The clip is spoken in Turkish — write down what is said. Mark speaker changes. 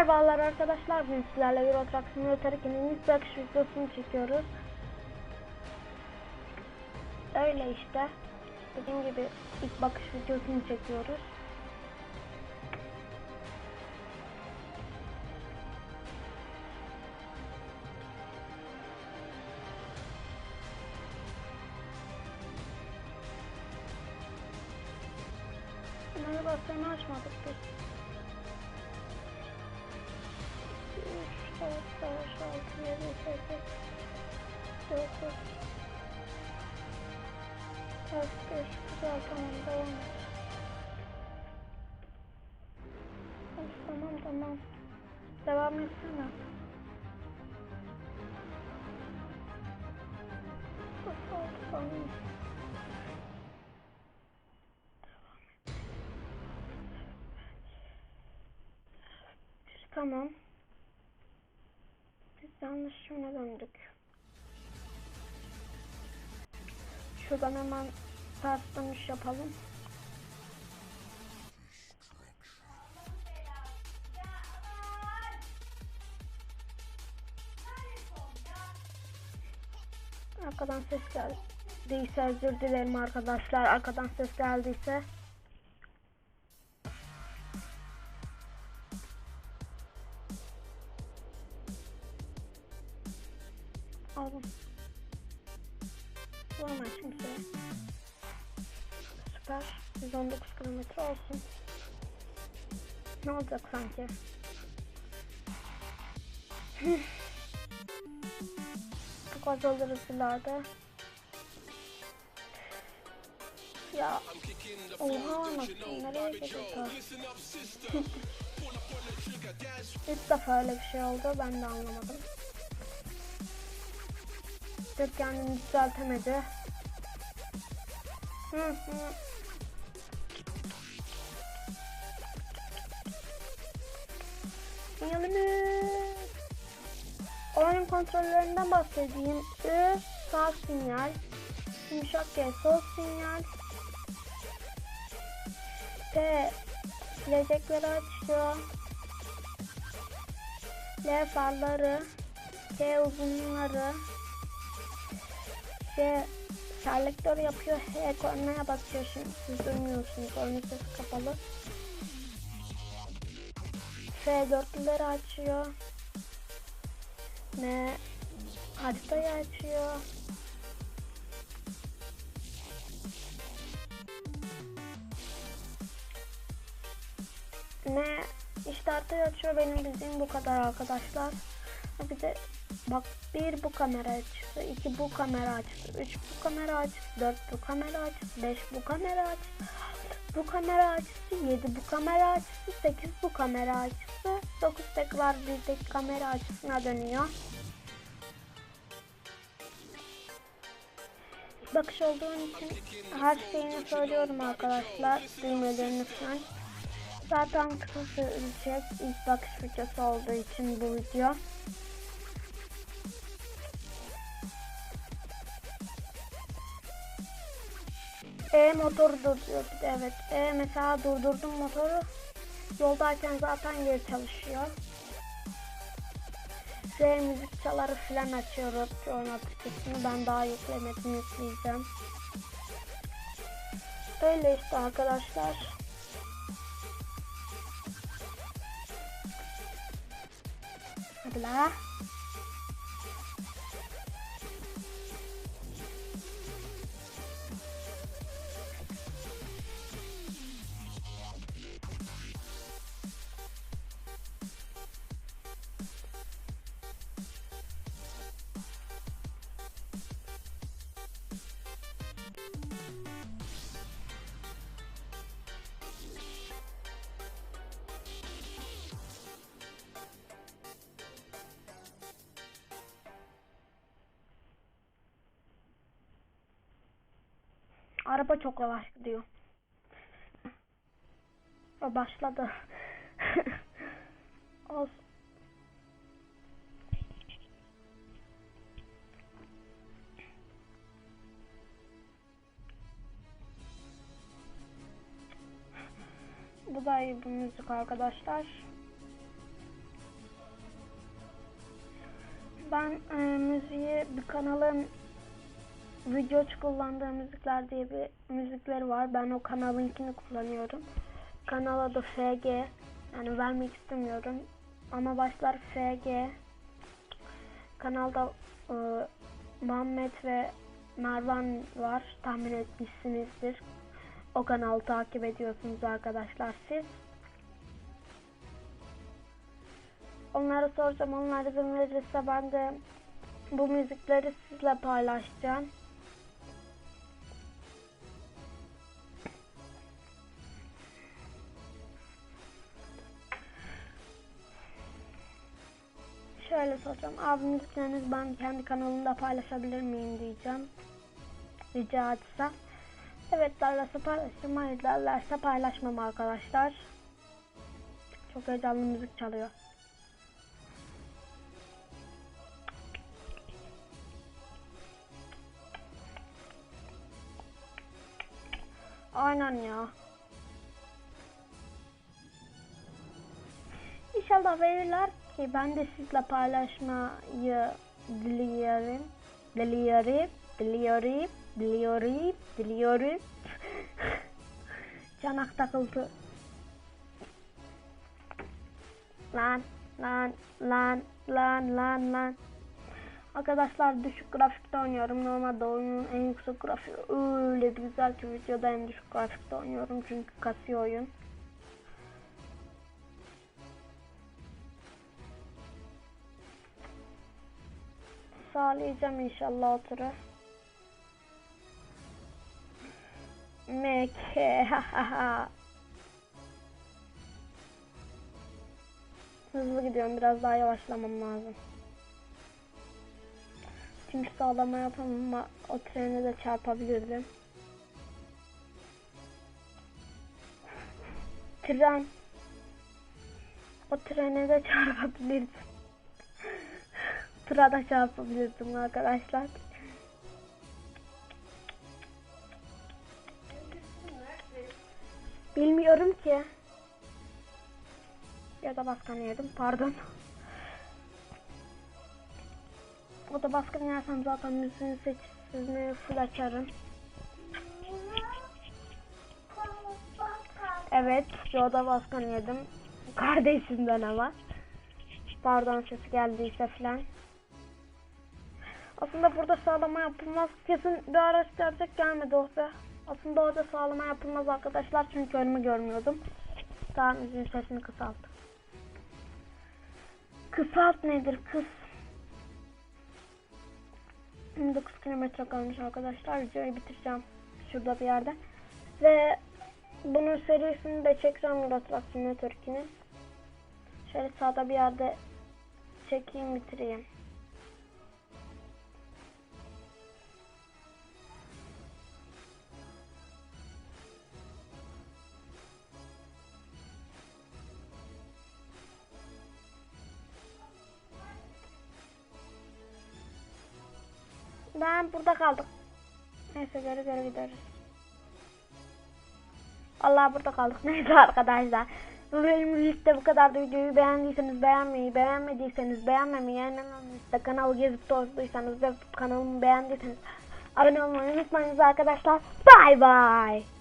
Speaker 1: Merhabalar arkadaşlar. Bugün sizlerle Euro Truck Simulator 2'nin ilk bakış videosunu çekiyoruz. Öyle işte. Dediğim gibi ilk bakış videosunu çekiyoruz. Navigasyonu açmadık biz. 3, 4, 5, 6, 7, 8, 9, 4, 5, güzel tamam devam et. Tamam tamam. Devam etsene. Tamam. Tamam. Yanlış yöne döndük. Şuradan hemen ters dönüş yapalım. Arkadan ses geldiyse özür dilerim arkadaşlar. Arkadan ses geldiyse. Süper. 119 kilometre olsun. Ne olacak sanki? Çok az alırız ileride. Ya oha nasıl nereye gidiyor? İlk defa öyle bir şey oldu ben de anlamadım. Tek kendini düzeltemedi. Hı hı. Sinyalimiz. Oyun kontrollerinden bahsedeyim. Ü sağ sinyal. Yumuşak G sol sinyal. T silecekleri açıyor. L farları. K uzunları. G selektör yapıyor. H kornaya basıyor şimdi. Siz duymuyorsunuz. Sesi kapalı. F dörtlüleri açıyor. M haritayı açıyor. Ne işte haritayı açıyor benim bildiğim bu kadar arkadaşlar. Bir de bak bir bu kamera açtı, iki bu kamera açtı, üç bu kamera açtı, dört bu kamera açtı, beş bu kamera açtı, bu kamera açtı, yedi bu kamera açtı, sekiz bu kamera açtı, dokuz tekrar bir tek kamera açısına dönüyor. Bakış olduğun için her şeyini söylüyorum arkadaşlar. Duymalarını lütfen. Zaten kısa sürecek ilk bakış videosu olduğu için bu video. E motoru durduruyor bir de evet. E mesela durdurdum motoru. Yoldayken zaten geri çalışıyor. R müzik çaları filan açıyoruz. Oyun aplikasını ben daha yüklemedim yükleyeceğim. Öyle işte arkadaşlar. Hadi la. Araba çok yavaş gidiyor. O başladı. Olsun. Bu da iyi bu müzik arkadaşlar. Ben e, müziği bir kanalın video kullandığı müzikler diye bir müzikleri var. Ben o kanalınkini kullanıyorum. Kanal adı FG. Yani vermek istemiyorum. Ama başlar FG. Kanalda e, Muhammed ve Mervan var. Tahmin etmişsinizdir. O kanalı takip ediyorsunuz arkadaşlar siz. Onlara soracağım. Onlar izin verirse ben de bu müzikleri sizle paylaşacağım. Şöyle soracağım. Abi müziklerinizi ben kendi kanalımda paylaşabilir miyim diyeceğim. Rica etsem. Evet derlerse paylaşırım. Hayır derlerse paylaşmam arkadaşlar. Çok heyecanlı müzik çalıyor. Aynen ya. İnşallah verirler ki ben de sizle paylaşmayı diliyorum. Diliyorum. Diliyorum. Diliyorum. Diliyorum. Çanak takıldı. Lan lan lan lan lan lan. Arkadaşlar düşük grafikte oynuyorum. Normalde oyunun en yüksek grafiği öyle güzel ki videoda en düşük grafikte oynuyorum. Çünkü kasıyor oyun. Sağlayacağım inşallah o turu. Meke Hızlı gidiyorum. Biraz daha yavaşlamam lazım. Çünkü sağlama yapamam ama o trene de çarpabilirdim. Tren. O trene de çarpabilirdim. Tıra da çarpabilirdim arkadaşlar. Bilmiyorum ki. Ya da baskın yedim. Pardon. O da baskın yersem zaten müziğin sesini full açarım. Evet. Yoda baskın yedim. Kardeşimden ama. Pardon sesi geldiyse filan. Aslında burada sağlama yapılmaz. Kesin bir araç gelecek gelmedi oh be. Aslında orada sağlama yapılmaz arkadaşlar çünkü önümü görmüyordum. Tamam müziğin sesini kısalt. Kısalt nedir kıs? 29 kilometre kalmış arkadaşlar. Videoyu bitireceğim şurada bir yerde. Ve bunun serisini de çekeceğim Murat Traktör Network'ini. Şöyle sağda bir yerde çekeyim bitireyim. Ben burada kaldım. Neyse geri geri gideriz. Allah burada kaldık. Neyse arkadaşlar. Bu liste bu kadar da videoyu beğendiyseniz beğenmeyi, beğenmediyseniz beğenmemeyi, de kanalı gezip tozduysanız ve kanalımı beğendiyseniz abone olmayı unutmayınız arkadaşlar. Bye bye.